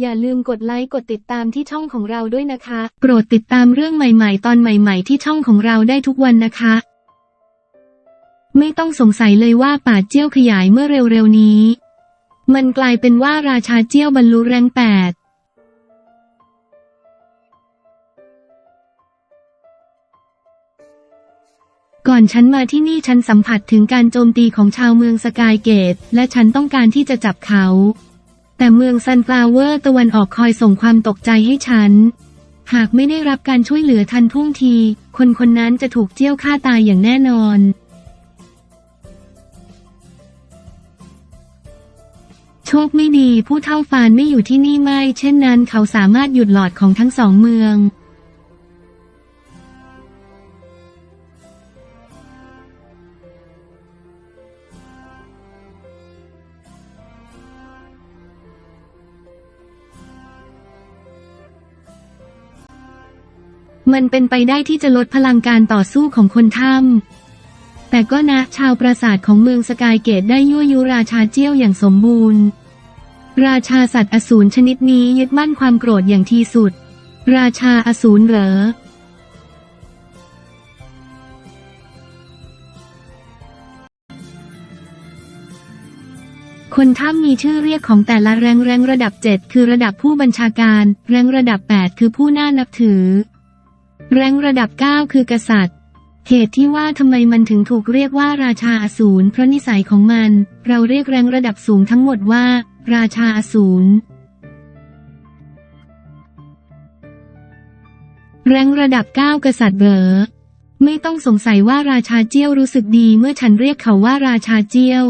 อย่าลืมกดไลค์กดติดตามที่ช่องของเราด้วยนะคะ โปรดติดตามเรื่องใหม่ๆ ตอนใหม่ๆ ที่ช่องของเราได้ทุกวันนะคะ ไม่ต้องสงสัยเลยว่าป่าเจี้ยวขยายเมื่อเร็วๆนี้ มันกลายเป็นว่าราชาเจี้ยวบรรลุแรงแปดก่อนฉันมาที่นี่ฉันสัมผัสถึงการโจมตีของชาวเมืองสกายเกต และฉันต้องการที่จะจับเขา แต่เมืองซันฟลาเวอร์ตะวันออกคอยส่งความตกใจให้ฉัน หากไม่ได้รับการช่วยเหลือทันท่วงที คนคนนั้นจะถูกเจี้ยวฆ่าตายอย่างแน่นอน โชคไม่ดีผู้เท่าฟานไม่อยู่ที่นี่ไม่ เช่นนั้นเขาสามารถหยุดหลอดของทั้งสองเมือง มันเป็นไปได้ที่จะลดพลังการต่อสู้ของคนถ้ำแต่ก็นะชาวปราสาทของเมืองสกายเกตได้ยั่วยุราชาเจี้ยวอย่างสมบูรณ์ ราชาสัตว์อสูรชนิดนี้ยึดมั่นความโกรธอย่างที่สุด ราชาอสูรเหรอคนถ้ำมีชื่อเรียกของแต่ละแรงแรงระดับ 7 คือระดับผู้บัญชาการ แรงระดับ 8 คือผู้น่านับถือ แรงระดับ 9 คือกษัตริย์ เหตุที่ว่าทำไมมันถึงถูกเรียกว่าราชาอสูรเพราะนิสัยของมัน เราเรียกแรงระดับสูงทั้งหมดว่า ราชาอสูรแรงระดับ 9 กษัตริย์เบอไม่ต้องสงสัยว่าราชาเจี้ยวรู้สึกดีเมื่อฉันเรียกเขาว่าราชาเจี้ยว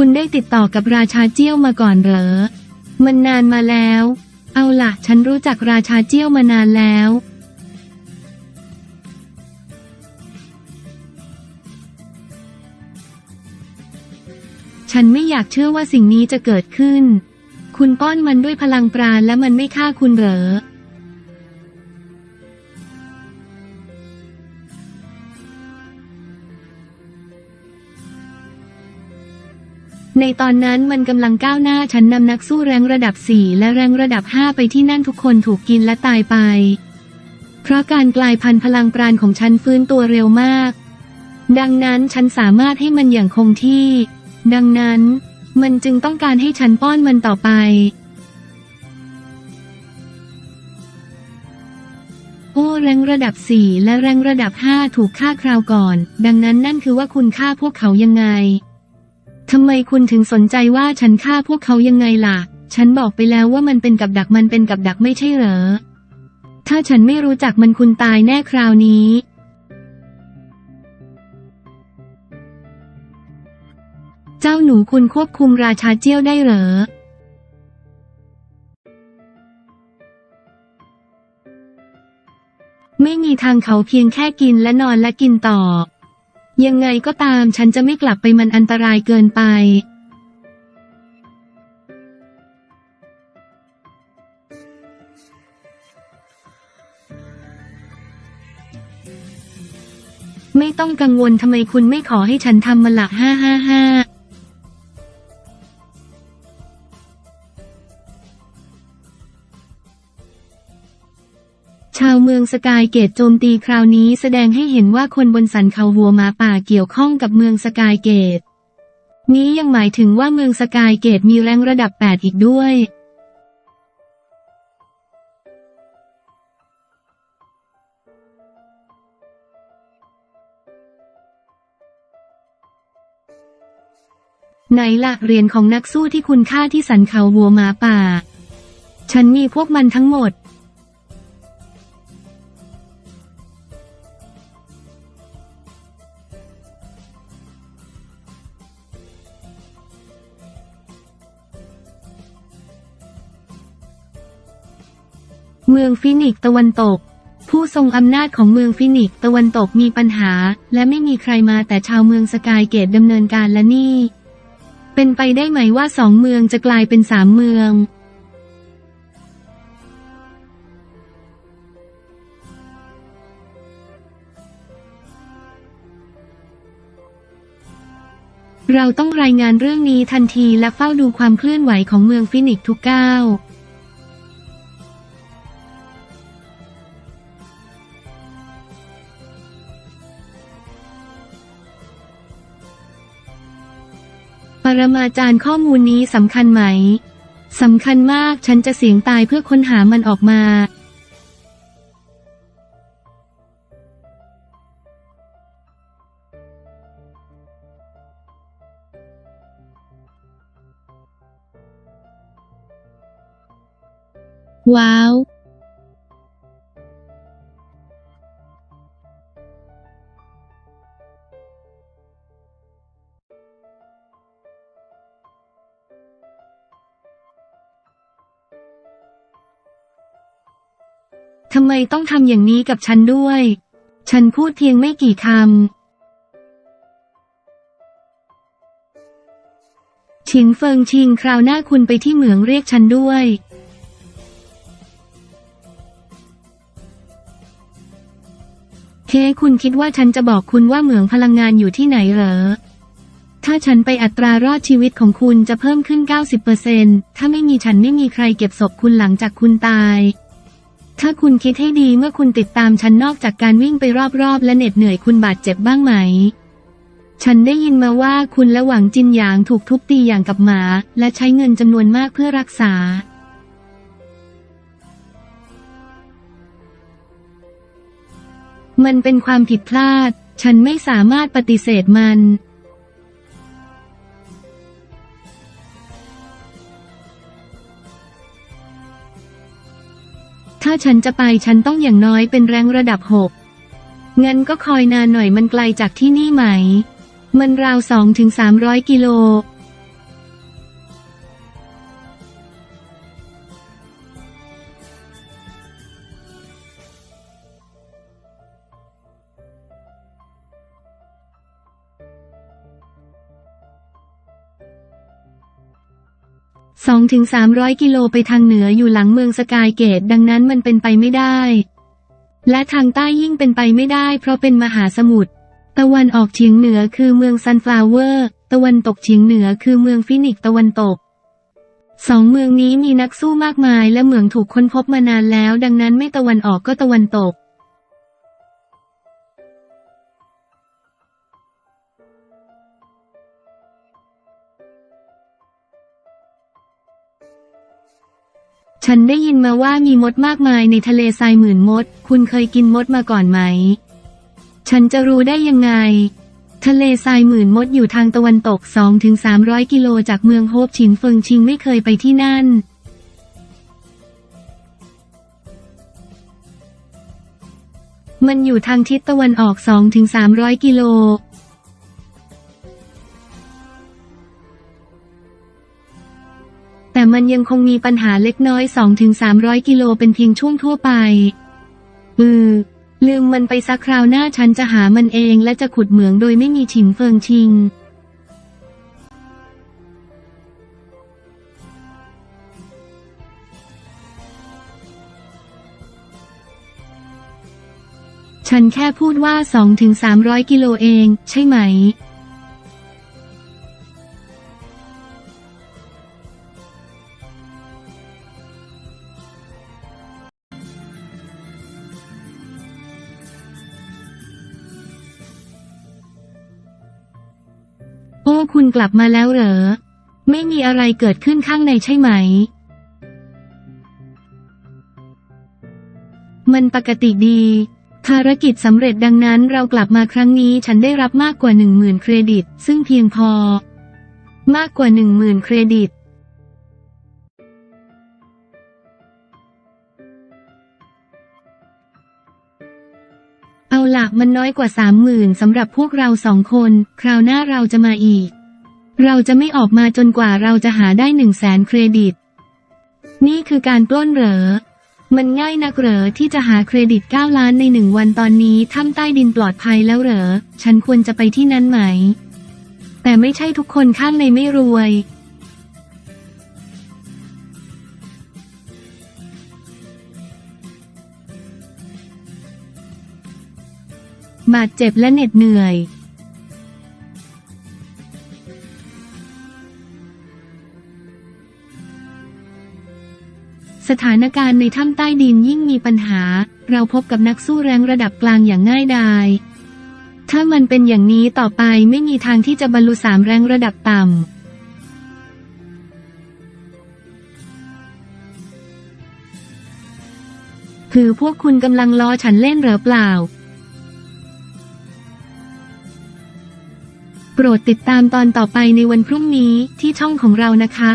คุณได้ติดต่อกับราชาเจี้ยวมาก่อนเหรอ มันนานมาแล้ว เอาล่ะฉันรู้จักราชาเจี้ยวมานานแล้ว ฉันไม่อยากเชื่อว่าสิ่งนี้จะเกิดขึ้น คุณป้อนมันด้วยพลังปราณและมันไม่ฆ่าคุณเหรอ ในตอนนั้นมันกำลังก้าวหน้าฉันนำนักสู้แรงระดับ 4 และแรงระดับ 5 ไปที่นั่นทุกคนถูกกินและตายไป เพราะการกลายพันธุ์พลังปราณของฉันฟื้นตัวเร็วมาก ดังนั้นฉันสามารถให้มันอย่างคงที่ ดังนั้น มันจึงต้องการให้ฉันป้อนมันต่อไป โอ้แรงระดับ 4 และแรงระดับ 5 ถูกฆ่าคราวก่อน ดังนั้นนั่นคือว่าคุณฆ่าพวกเขายังไง ทำไมคุณถึงสนใจว่าฉันฆ่าพวกเขายังไงล่ะ ฉันบอกไปแล้วว่ามันเป็นกับดักมันเป็นกับดักไม่ใช่เหรอ ถ้าฉันไม่รู้จักมันคุณตายแน่คราวนี้ เจ้าหนูคุณควบคุมราชาเจี้ยวได้เหรอ ไม่มีทางเขาเพียงแค่กินและนอนและกินต่อ ยังไงก็ตามฉันจะไม่กลับไปมันอันตรายเกินไป ไม่ต้องกังวลทำไมคุณไม่ขอให้ฉันทำมันหลักห้าห้าห้าาวเมืองสกายเกตโจมตีคราวนี้แสดงให้เห็นว่าคนบนสันเขาหัวหมาป่าเกี่ยวข้องกับเมืองสกายเกต นี้ยังหมายถึงว่าเมืองสกายเกตมีแรงระดับ 8 อีกด้วย ไหนละเหรียญของนักสู้ที่คุณค่าที่สันเขาหัวหมาป่า ฉันมีพวกมันทั้งหมด เมืองฟินิกตะวันตก ผู้ทรงอำนาจของเมืองฟินิกตะวันตกมีปัญหา และไม่มีใครมาแต่ชาวเมืองสกายเกตดำเนินการและนี่ เป็นไปได้ไหมว่าสองเมืองจะกลายเป็นสามเมืองเราต้องรายงานเรื่องนี้ทันทีและเฝ้าดูความเคลื่อนไหวของเมืองฟินิกทุกก้าว ปรมาจารย์ข้อมูลนี้สำคัญไหม สำคัญมากฉันจะเสียงตายเพื่อค้นหามันออกมา ว้าว ทำไมต้องทำอย่างนี้กับฉันด้วย ฉันพูดเพียงไม่กี่คำ ชิงเฟิงชิงคราวหน้าคุณไปที่เหมืองเรียกฉันด้วยเฮ้คุณคิดว่าฉันจะบอกคุณว่าเหมืองพลังงานอยู่ที่ไหนเหรอ ถ้าฉันไปอัตรารอดชีวิตของคุณจะเพิ่มขึ้น 90%ถ้าไม่มีฉันไม่มีใครเก็บศพคุณหลังจากคุณตาย ถ้าคุณคิดให้ดีเมื่อคุณติดตามฉันนอกจากการวิ่งไปรอบๆ และเหน็ดเหนื่อยคุณบาดเจ็บบ้างไหม ฉันได้ยินมาว่าคุณและหวังจินหยางถูกทุบตีอย่างกับหมา และใช้เงินจำนวนมากเพื่อรักษา มันเป็นความผิดพลาด ฉันไม่สามารถปฏิเสธมัน ถ้าฉันจะไปฉันต้องอย่างน้อยเป็นแรงระดับหกงั้นก็คอยนานหน่อยมันไกลจากที่นี่ไหม มันราวสองถึงสามร้อยกิโล สองถึงสามร้อยกิโลไปทางเหนืออยู่หลังเมืองสกายเกต ดังนั้นมันเป็นไปไม่ได้ และทางใต้ยิ่งเป็นไปไม่ได้ เพราะเป็นมหาสมุทร ตะวันออกเฉียงเหนือคือเมืองซันฟลาเวอร์ ตะวันตกเฉียงเหนือคือเมืองฟินิกตะวันตก สองเมืองนี้มีนักสู้มากมายและเหมืองถูกค้นพบมานานแล้ว ดังนั้นไม่ตะวันออกก็ตะวันตก ฉันได้ยินมาว่ามีมดมากมายในทะเลทรายหมื่นมด คุณเคยกินมดมาก่อนไหม ฉันจะรู้ได้ยังไง ทะเลทรายหมื่นมดอยู่ทางตะวันตก 2-300 กิโลจากเมืองโฮปฉินเฟิงชิงไม่เคยไปที่นั่น มันอยู่ทางทิศตะวันออก 2-300 กิโล แต่มันยังคงมีปัญหาเล็กน้อย 2-300 กิโลเป็นเพียงช่วงทั่วไป อือ ลืมมันไปสักคราวหน้าฉันจะหามันเองและจะขุดเหมืองโดยไม่มีฉินเฟิงชิงฉันแค่พูดว่า 2-300 กิโลเอง ใช่ไหม โอ้คุณกลับมาแล้วเหรอ ไม่มีอะไรเกิดขึ้นข้างในใช่ไหม มันปกติดี ภารกิจสำเร็จดังนั้นเรากลับมาครั้งนี้ฉันได้รับมากกว่าหนึ่งหมื่นเครดิต ซึ่งเพียงพอ มากกว่าหนึ่งหมื่นเครดิตเอาล่ะมันน้อยกว่าสามหมื่นสำหรับพวกเราสองคน คราวหน้าเราจะมาอีก เราจะไม่ออกมาจนกว่าเราจะหาได้หนึ่งแสนเครดิต นี่คือการปล้นเหรอ มันง่ายนักเหรอที่จะหาเครดิต 9 ล้านในหนึ่งวันตอนนี้ถ้ำใต้ดินปลอดภัยแล้วเหรอ ฉันควรจะไปที่นั้นไหม แต่ไม่ใช่ทุกคนข้างในไม่รวยบาดเจ็บและเหน็ดเหนื่อย สถานการณ์ในถ้ำใต้ดินยิ่งมีปัญหา เราพบกับนักสู้แรงระดับกลางอย่างง่ายดาย ถ้ามันเป็นอย่างนี้ต่อไปไม่มีทางที่จะบรรลุสามแรงระดับต่ำคือพวกคุณกำลังล้อฉันเล่นหรือเปล่า โปรดติดตามตอนต่อไปในวันพรุ่งนี้ที่ช่องของเรานะคะ